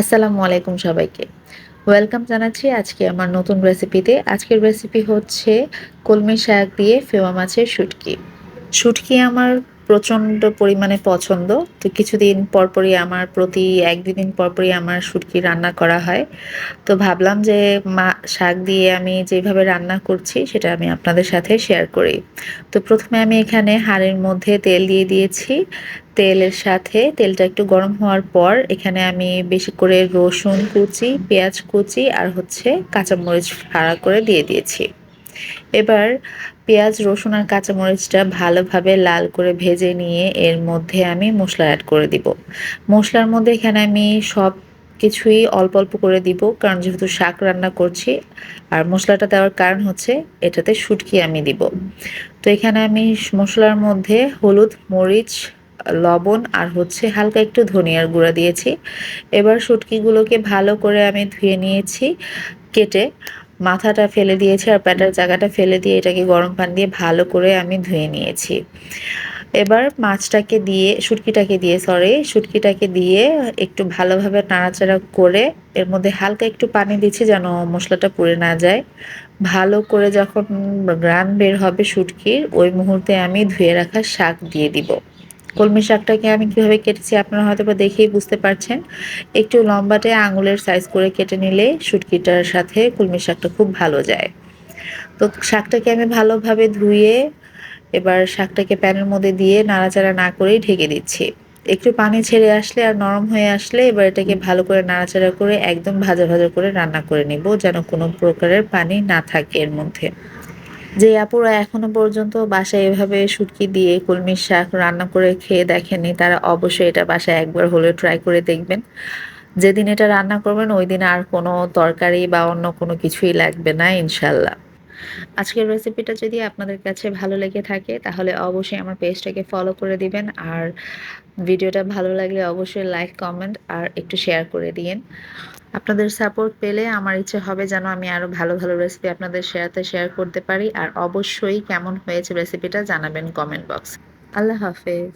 আসসালামু আলাইকুম সবাইকে। ওয়েলকাম জানাচ্ছি আজকে আমার নতুন রেসিপিতে। আজকের রেসিপি হচ্ছে কলমি শাক দিয়ে ফেওয়া মাছের শুটকি। শুটকি আমার প্রচণ্ড পরিমাণে পছন্দ। তো কিছুদিন পরপরই আমার প্রতি এক দুদিন পরপরই আমার শুটকি রান্না করা হয়। তো ভাবলাম যে মা, শাক দিয়ে আমি যেভাবে রান্না করছি, সেটা আমি আপনাদের সাথে শেয়ার করি। তো প্রথমে আমি এখানে হাঁড়ির মধ্যে তেল দিয়ে দিয়েছি। তেলের সাথে। তেলটা একটু গরম হওয়ার পর এখানে আমি বেশি করে রসুন কুচি, পেঁয়াজ কুচি আর হচ্ছে কাঁচামরিচ ফাড়া করে দিয়ে দিয়েছি। এবার পেঁয়াজ, রসুন আর কাঁচামরিচটা ভালোভাবে লাল করে ভেজে নিয়ে এর মধ্যে আমি মশলা অ্যাড করে দিব। মশলার মধ্যে এখানে আমি সব কিছুই অল্প অল্প করে দিব, কারণ যেহেতু শাক রান্না করছি আর মশলাটা দেওয়ার কারণ হচ্ছে এটাতে শুটকি আমি দিব। তো এখানে আমি মশলার মধ্যে হলুদ, মরিচ লবণ আর হচ্ছে হালকা একটু ধনিয়ার গুঁড়া দিয়েছি। এবার শুটকিগুলোকে ভালো করে আমি ধুয়ে নিয়েছি কেটে। মাথাটা ফেলে দিয়েছি আর প্যাটার জায়গাটা ফেলে দিয়ে এটাকে গরম পানি দিয়ে ভালো করে আমি ধুয়ে নিয়েছি। এবার মাছটাকে দিয়ে, শুটকিটাকে দিয়ে সরি শুটকিটাকে দিয়ে একটু ভালোভাবে নাড়াচাড়া করে এর মধ্যে হালকা একটু পানি দিচ্ছি যেন মশলাটা পুড়ে না যায়। ভালো করে যখন গ্রান বের হবে শুটকির, ওই মুহূর্তে আমি ধুয়ে রাখা শাক দিয়ে দিব। কলমি শাকটাকে আমি কীভাবে কেটেছি আপনারা হয়তো বা দেখেই বুঝতে পারছেন। একটু লম্বাটে আঙুলের সাইজ করে কেটে নিলে শুটকিটার সাথে কলমি শাকটা খুব ভালো যায়। তো শাকটাকে আমি ভালোভাবে ধুয়ে এবার শাকটাকে প্যানের মধ্যে দিয়ে নাড়াচাড়া না করেই ঢেকে দিচ্ছি। একটু পানি ছেড়ে আসলে আর নরম হয়ে আসলে এবার এটাকে ভালো করে নাড়াচাড়া করে একদম ভাজা ভাজা করে রান্না করে নিব যেন কোনো প্রকারের পানি না থাকে এর মধ্যে। যে আপুরা এখনও পর্যন্ত বাসায় এভাবে শুটকি দিয়ে কলমির শাক রান্না করে খেয়ে দেখেনি তারা অবশ্যই এটা বাসায় একবার হলেও ট্রাই করে দেখবেন। যেদিন এটা রান্না করবেন, ওই দিন আর কোনো তরকারি বা অন্য কোনো কিছুই লাগবে না ইনশাল্লাহ আজকের রেসিপিটা যদি আপনাদের কাছে ভালো লেগে থাকে, তাহলে অবশ্যই আমার পেজটাকে ফলো করে দিবেন, আর ভিডিওটা ভালো লাগলে অবশ্যই লাইক কমেন্ট আর একটু শেয়ার করে দিন আপনাদের সাপোর্ট পেলে আমার ইচ্ছে হবে যেন আমি আরও ভালো ভালো রেসিপি আপনাদের শেয়ারতে শেয়ার করতে পারি। আর অবশ্যই কেমন হয়েছে রেসিপিটা জানাবেন কমেন্ট বক্স আল্লাহ হাফেজ।